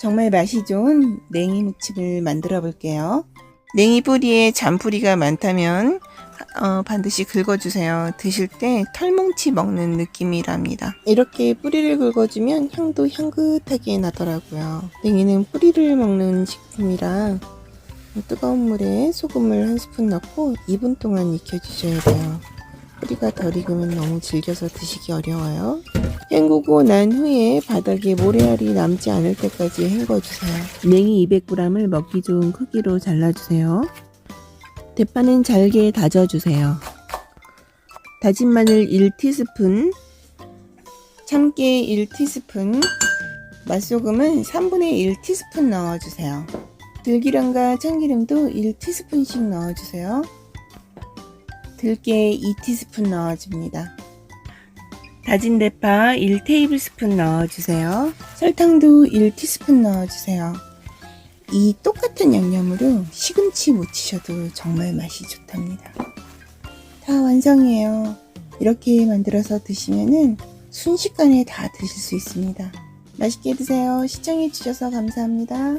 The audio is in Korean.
정말 맛이 좋은 냉이 무침을 만들어 볼게요. 냉이 뿌리에 잔뿌리가 많다면 어, 반드시 긁어주세요. 드실 때 털뭉치 먹는 느낌이랍니다. 이렇게 뿌리를 긁어주면 향도 향긋하게 나더라고요. 냉이는 뿌리를 먹는 식품이라 뜨거운 물에 소금을 한 스푼 넣고 2분 동안 익혀주셔야 돼요. 뿌리가 덜 익으면 너무 질겨서 드시기 어려워요. 헹구고 난 후에 바닥에 모래알이 남지 않을 때까지 헹궈주세요. 냉이 200g을 먹기 좋은 크기로 잘라주세요. 대파는 잘게 다져주세요. 다진 마늘 1티스푼, 참깨 1티스푼, 맛소금은 3분의 1티스푼 넣어주세요. 들기름과 참기름도 1티스푼씩 넣어주세요. 들깨 2티스푼 넣어줍니다. 다진 대파 1테이블스푼 넣어주세요. 설탕도 1티스푼 넣어주세요. 이 똑같은 양념으로 시금치 무치셔도 정말 맛이 좋답니다. 다 완성이에요. 이렇게 만들어서 드시면은 순식간에 다 드실 수 있습니다. 맛있게 드세요. 시청해주셔서 감사합니다.